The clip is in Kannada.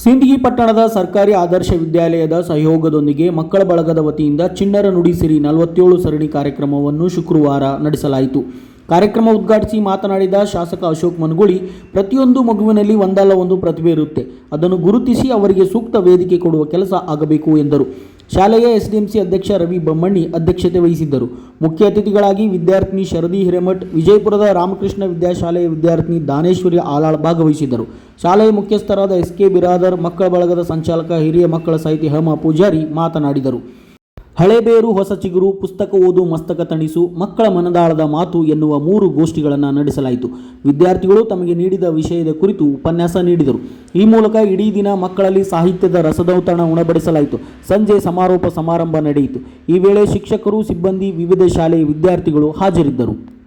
ಸಿಂದಗಿ ಪಟ್ಟಣದ ಸರ್ಕಾರಿ ಆದರ್ಶ ವಿದ್ಯಾಲಯದ ಸಹಯೋಗದೊಂದಿಗೆ ಮಕ್ಕಳ ಬಳಗದ ವತಿಯಿಂದ ಚಿಣ್ಣರ ನುಡಿಸಿರಿ ನಲವತ್ತೇಳು ಸರಣಿ ಕಾರ್ಯಕ್ರಮವನ್ನು ಶುಕ್ರವಾರ ನಡೆಸಲಾಯಿತು. ಕಾರ್ಯಕ್ರಮ ಉದ್ಘಾಟಿಸಿ ಮಾತನಾಡಿದ ಶಾಸಕ ಅಶೋಕ್ ಮನಗುಳಿ, ಪ್ರತಿಯೊಂದು ಮಗುವಿನಲ್ಲಿ ಒಂದಲ್ಲ ಒಂದು ಪ್ರತಿಭೆ ಇರುತ್ತೆ. ಅದನ್ನು ಗುರುತಿಸಿ ಅವರಿಗೆ ಸೂಕ್ತ ವೇದಿಕೆ ಕೊಡುವ ಕೆಲಸ ಆಗಬೇಕು ಎಂದರು. ಶಾಲೆಯ ಎಸ್ಡಿಎಂಸಿ ಅಧ್ಯಕ್ಷ ರವಿ ಬೊಮ್ಮಣ್ಣಿ ಅಧ್ಯಕ್ಷತೆ ವಹಿಸಿದ್ದರು. ಮುಖ್ಯ ಅತಿಥಿಗಳಾಗಿ ವಿದ್ಯಾರ್ಥಿನಿ ಶರದಿ ಹಿರೇಮಠ್, ವಿಜಯಪುರದ ರಾಮಕೃಷ್ಣ ವಿದ್ಯಾಶಾಲೆಯ ವಿದ್ಯಾರ್ಥಿನಿ ದಾನೇಶ್ವರಿ ಆಲಾಳ್ ಭಾಗವಹಿಸಿದ್ದರು. ಶಾಲೆಯ ಮುಖ್ಯಸ್ಥರಾದ ಎಸ್ ಕೆ ಬಿರಾದರ್, ಮಕ್ಕಳ ಬಳಗದ ಸಂಚಾಲಕ ಹಿರಿಯ ಮಕ್ಕಳ ಸಾಹಿತಿ ಹಮ ಪೂಜಾರಿ ಮಾತನಾಡಿದರು. ಹಳೆಬೇರು ಹೊಸ ಚಿಗುರು, ಪುಸ್ತಕ ಓದು, ಮಸ್ತಕ ತಣಿಸು, ಮಕ್ಕಳ ಮನದಾಳದ ಮಾತು ಎನ್ನುವ ಮೂರು ಗೋಷ್ಠಿಗಳನ್ನು ನಡೆಸಲಾಯಿತು. ವಿದ್ಯಾರ್ಥಿಗಳು ತಮಗೆ ನೀಡಿದ ವಿಷಯದ ಕುರಿತು ಉಪನ್ಯಾಸ ನೀಡಿದರು. ಈ ಮೂಲಕ ಇಡೀ ದಿನ ಮಕ್ಕಳಲ್ಲಿ ಸಾಹಿತ್ಯದ ರಸದೌತಣ ಉಣಬಡಿಸಲಾಯಿತು. ಸಂಜೆ ಸಮಾರೋಪ ಸಮಾರಂಭ ನಡೆಯಿತು. ಈ ವೇಳೆ ಶಿಕ್ಷಕರು, ಸಿಬ್ಬಂದಿ, ವಿವಿಧ ಶಾಲೆಯ ವಿದ್ಯಾರ್ಥಿಗಳು ಹಾಜರಿದ್ದರು.